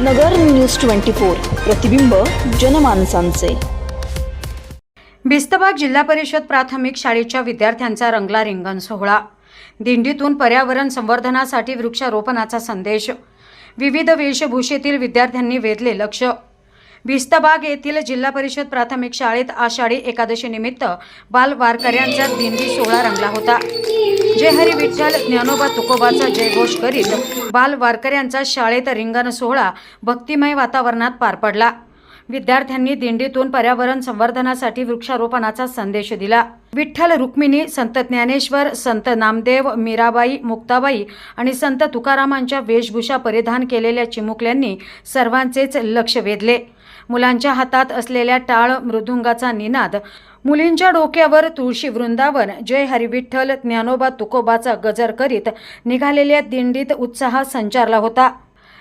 नगर news twenty four प्रतिबिंब जनमानसांचे. भिस्तबाग जिल्हा परिषद प्राथमिक शाळेच्या विद्यार्थ्यांचा रंगला रिंगण सोहळा. दिंडीतून पर्यावरण संवर्धनासाठी वृक्षारोपणाचा संदेश. विविध वेशभूषेतील विद्यार्थ्यांनी वेधले लक्ष. भिस्तबाग येथील जिल्हा परिषद प्राथमिक शाळेत आषाढी एकादशी निमित्त बाल वारकऱ्यांचा दिंडी सोहळा रंगला होता. जय हरी विठ्ठल ज्ञानोबा तुकोबाचा जयघोष करीत बाल वारकऱ्यांचा शाळेत रिंगण सोहळा भक्तिमय वातावरणात पार पडला. विद्यार्थ्यांनी दिंडीतून पर्यावरण संवर्धनासाठी वृक्षारोपणाचा संदेश दिला. विठ्ठल रुक्मिणी संत ज्ञानेश्वर संत नामदेव मीराबाई मुक्ताबाई आणि संत तुकारामांच्या वेशभूषा परिधान केलेल्या चिमुकल्यांनी सर्वांचेच लक्ष वेधले. मुलांच्या हातात असलेल्या टाळ मृदुंगाचा निनाद मुलींच्या डोक्यावर तुळशी वृंदावन जय हरिविठ्ठल ज्ञानोबा तुकोबाचा गजर करीत निघालेल्या दिंडीत उत्साह संचारला होता.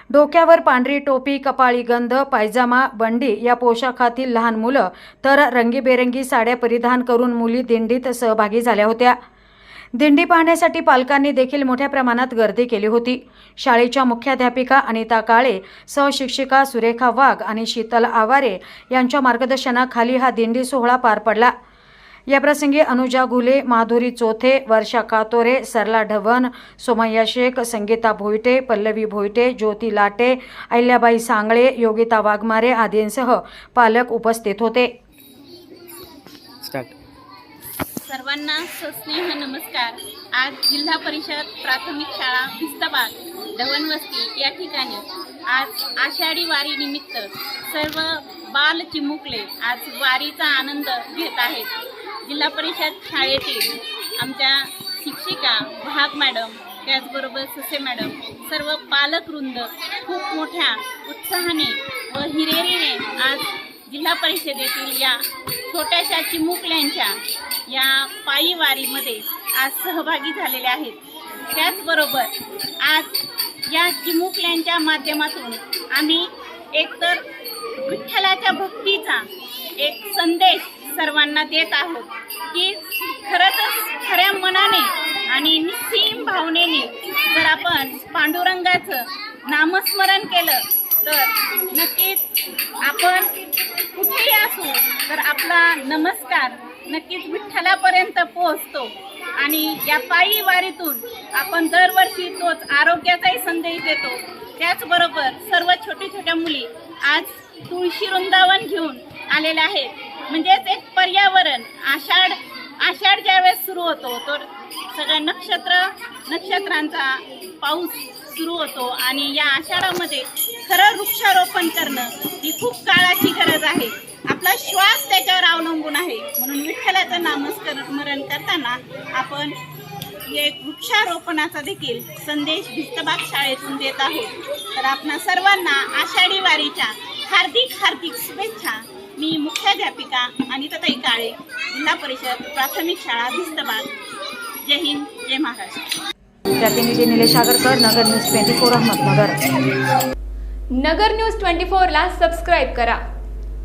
डोक्यावर पांढरी टोपी कपाळी गंध पायजामा बंडी या पोशाखातील लहान मुलं तर रंगीबेरंगी साड्या परिधान करून मुली दिंडीत सहभागी झाल्या होत्या. दिंडी पाहण्यासाठी पालकांनी देखील मोठ्या प्रमाणात गर्दी केली होती. शाळेच्या मुख्याध्यापिका अनिता काळे सहशिक्षिका सुरेखा वाघ आणि शीतल आवारे यांच्या मार्गदर्शनाखाली हा दिंडी सोहळा पार पडला. याप्रसंगी अनुजा गुले माधुरी चोथे वर्षा कातोरे सरला ढवण सोमय्या शेख संगीता भोईटे पल्लवी भोईटे ज्योती लाटे अहिल्याबाई सांगळे योगिता वाघमारे आदींसह पालक उपस्थित होते. स्टार्ट. सर्वांना सस्नेह नमस्कार. आज जिल्हा परिषद प्राथमिक शाळा भिस्तबाग धवनवस्ती या ठिकाणी. आज आषाढी वारी निमित्त सर्व बाल चिमुकले आज वारीचा आनंद घेत आहेत. जिल्हा परिषद शाळेतील आमच्या शिक्षिका भाग मॅडम त्याचबरोबर ससे मॅडम सर्व पालकवृंद खूप मोठ्या उत्साहाने व हिरेरीने आज जिल्हा परिषदेतील या छोट्याशा चिमुकल्यांच्या या पायी वारीमध्ये आज सहभागी झालेले आहेत. त्याचबरोबर आज या चिमुकल्यांच्या माध्यमातून आम्ही एकतर विठ्ठलाच्या भक्तीचा एक संदेश सर्वांना देत आहोत की खरंच खऱ्या मनाने आणि निस्सीम भावनेने जर आपण पांडुरंगाचं नामस्मरण केलं तर नक्कीच आपण कुठेही असू तर आपला नमस्कार नक्कीच विठ्ठलापर्यंत पोहोचतो. आणि या पायी वारीतून आपण दरवर्षी तोच आरोग्याचाही संदेश देतो. त्याचबरोबर सर्व छोट्या छोट्या मुली आज तुळशी वृंदावन घेऊन आलेल्या आहेत. म्हणजेच एक पर्यावरण आषाढ आषाढ ज्यावेळेस सुरू होतो तर सगळ्या नक्षत्र नक्षत्रांचा पाऊस सुरू होतो आणि या आषाढामध्ये खरं वृक्षारोपण करणं ही खूप काळाची गरज आहे. आपला श्वास त्याच्यावर अवलंबून आहे. म्हणून विठ्ठलाचं नामस्मरण करताना आपण एक वृक्षारोपणाचा देखील संदेश भिस्तबाग शाळेतून देत आहोत. तर आपणा सर्वांना आषाढी वारीच्या हार्दिक हार्दिक शुभेच्छा. मी मुख्याध्यापिका अनिताताई काळे जिल्हा परिषद प्राथमिक शाळा भिस्तबाग जय हिंद जय महाराष्ट्र. प्रतिनिधी Nilesh Agarkar Nagar news twenty four Ahmednagar. Nagar news twenty फोरला सबस्क्राईब करा.